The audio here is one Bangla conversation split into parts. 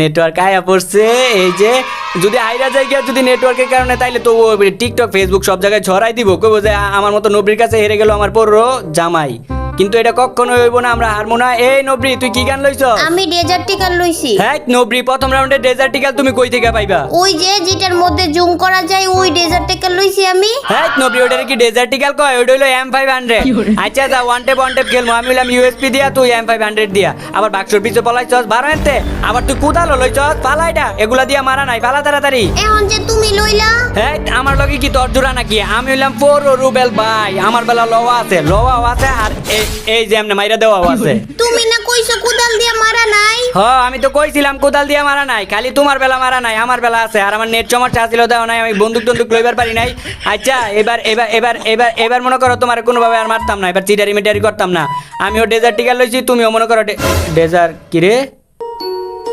নেটওয়ার্ক আয়া পড়ছে, এই যে, যদি আইরা যায় জায়গা যদি নেটওয়ার্কের কারণে, তাইলে তো টিকটক ফেসবুক সব জায়গায় ছড়াই দিব। কেউ যে আমার মতো নবীর কাছে হেরে গেল আমার পর জামাই। কিন্তু এটা কখনো হইব না আমরা হারমো না। এই নবরি তুই কি গান লইছ? আমি ডেজার্ট টিকার লইছি। হ্যাঁ নবরি প্রথম রাউন্ডে ডেজার্টিক্যাল তুমি কই থেকে পাইবা? ওই যে যেটার মধ্যে জুম করা যায় ওই ডেজার্ট টিকার লইছি আমি। হ্যাঁ নবরি ওটার কি ডেজার্টিক্যাল কয়? ওটা হইল এম ফাইভ হান্ড্রেড আচ্ছা যা ওয়ান টেপ ওয়ান টেপ খেলব আমি হইলাম ইউএসপি দিয়া তুই এম ফাইভ হান্ড্রেড দিয়া। আবার বাক্সর পিছে পলাইছস বারো এনতে আবার তুই কুদালো লইছস পালাইটা এগুলা দিয়া মারা নাই পালা তাড়াতাড়ি। এখন যে তুমি লইলা? হ্যাঁ আমার লগে কি তোর জোড়া নাকি? আমি হইলাম ফোর রুবেল ভাই। আমার বেলা লওয়া আছে লওয়াও আছে আর এই- যে এমনি মাইরা দেওয়াও আছে। তুমি না কইছো কোদাল দিয়ে মারা নাই? হ আমি তো কইছিলাম কোদাল দিয়ে মারা নাই খালি তোমার বেলা মারা নাই আমার বেলা আছে আর আমার নেট সমস্যা ছিল দেওয়া নাই আমি বন্দুক টন্দুক লইবার পারি নাই। আচ্ছা এবার এবার এবার এবার এবার মনে করো তোমার কোনোভাবে আর মারতাম না এবার চিটারি মিটারি করতাম না। আমিও ডেজার্ট টিকা লইছি তুমিও মনে করো ডেজার কি রে?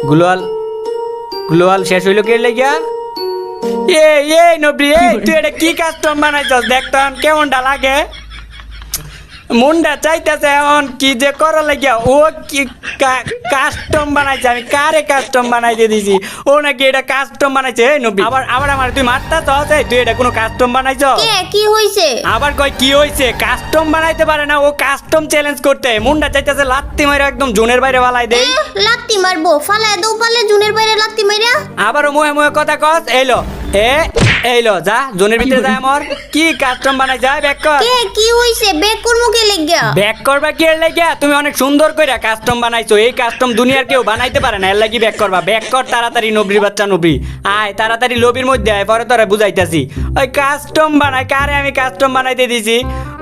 গুলোয়াল গুলোয়াল শেষ হইল কে লাগিয়া? এই এই নবরি তুই এটা কি কাস্টম বানাইছস? দেখতাম কেমনটা লাগে? মুন্ডা চাইতেছে এমন কি যে করা লাগিয়া ও কি কাস্টম বানাইছে আমি কারে কাস্টম বানাইতে দিছি? ও নাকি এটা কাস্টম বানাইছে? এই নবী। আবার আবার আমার তুই মারতা তো আছে তুই এটা কোনো কাস্টম বানাইছ? কে কি হইছে? আবার কই কি হইছে? কাস্টম বানাইতে পারে না ও কাস্টম চ্যালেঞ্জ করতে। মুন্ডা চাইতেছে লাত্তি মারে একদম জোনের বাইরে বালাই দেই। লাত্তি মারবো। ফালায় দৌ পালে জুনের বাইরে লাত্তি মাইরা। আবারও মুহে মুহে কথা কস এইলো এ এইলো যা জোনের ভিতরে যায় আমার। কি কাস্টম বানাই যায় ব্যাক কর। কে কি হইছে? বেক করমু কে লাগিয়া? ব্যাক করবা কি এর লাগিয়া? তুমি অনেক সুন্দর কইরা কাস্টম বানাইছো। এই কাস্টম দুনিয়ার কেউ বানাইতে পারে না এর লাগি ব্যাক করবা। ব্যাক কর তাড়াতাড়ি নবরি বাচ্চা নবরি আয় তাড়াতাড়ি লবির মধ্যে আয় পরে তোরা বুঝাইতাছি। ওই কাস্টম বানায় কারে আমি কাস্টম বানাইতে দিছি?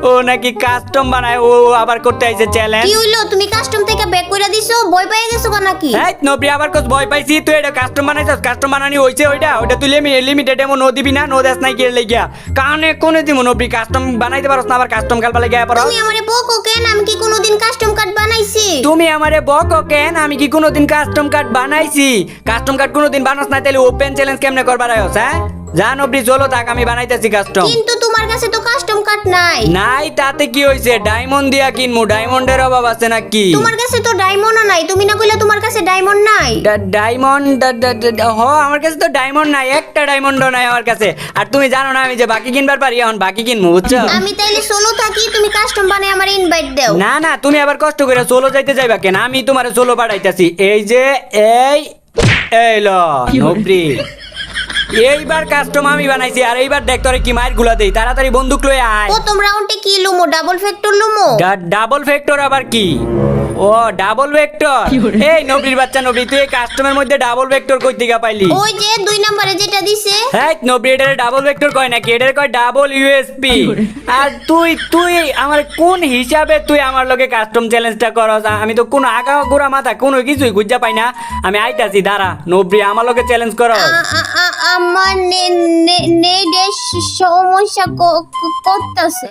ও নাকি কাস্টম বানায় ও আবার করতে আইছে চ্যালেঞ্জ কি হইল? তুমি কাস্টম থেকে বেক কইরা দিছো? ভয় পাই গেছো নাকি? এই নবরি আবার কস ভয় পাইছি তুই এটা কাস্টম বানাইছস? কাস্টম বানানি হইছে ওইটা? ওইটা তুই লিমিটেড এমন দিবি না নো দেশ নাই গিয়ে এর কানে কোনে দিমু নবি? কাস্টম বানাইতে পারছ না আবার কাস্টম খেলবা লাগিয়া পারো তুমি আমারে বকো কেন? আমি কি কোনোদিন কাস্টম কার্ড বানাইছি? তুমি আমারে বকো কেন? আমি কি কোনোদিন কাস্টম কার্ড বানাইছি? কাস্টম কার্ড কোনোদিন বানাস না তাহলে ওপেন চ্যালেঞ্জ কেমনে করবার আয়স হ্যাঁ? জানো ব্রিজ হলো থাক আমি বানাইতেছি কাস্টম কিন্তু তোমার কাছে তো কাস্টম কার্ড নাই। নাই তাতে কি হইছে? ডায়মন্ড দিয়া কিনমু? ডায়মন্ডের অভাব আছে নাকি তোমার কাছে তো ডায়মন্ডও নাই তুমি না কইলে তোমার কাছে ডায়মন্ড নাই। ডায়মন্ড হ আমার কাছে তো ডায়মন্ড নাই একটা ডায়মন্ডও নাই আমার কাছে। আর তুমি জানো না আমি যে বাকি কিনবার পারি? এখন বাকি কিনবো বুঝছ? আমি তাইলে সোলো থাকি তুমি কাস্টম বানাই আমার ইনভাইট দাও। না না তুমি আবার কষ্ট করে সোলো যাইতে যাইবা কেন? আমি তোমার সোলো পাঠাইতাছি। এই যে এই এই ল নবরি। এইবার কাস্টম আমি বানাইছি আর এইবার দেখ তোরে কি মায়েরগুলা দেই। তাড়াতাড়ি বন্দুক লয়ে আয়। প্রথম রাউন্ডে কি লুমো? ডাবল ফ্যাক্টর লুমো? ডাবল ফ্যাক্টর আবার কি? ও ডাবল ভেক্টর এই নবরির বাচ্চা নবরি তুই এই কাস্টমের মধ্যে ডাবল ভেক্টর কই থেকে পাইলি? ওই যে দুই নম্বরে যেটা দিছে। হ্যাঁ নবরি এটারে ডাবল ভেক্টর কয় নাকি? এটারে কয় ডাবল ইউএসপি আর তুই তুই আমার কোন হিসাবে তুই আমার লগে কাস্টম চ্যালেঞ্জটা করস? আমি তো কোনো আগা গোড়া মাথা কোনো কিছুই গুজ্জা পাই না। আমি আইতাছি দাঁড়া নবরি আমার লগে চ্যালেঞ্জ করস। আ- আমার নে নে নেডের সমস্যা করতেছে।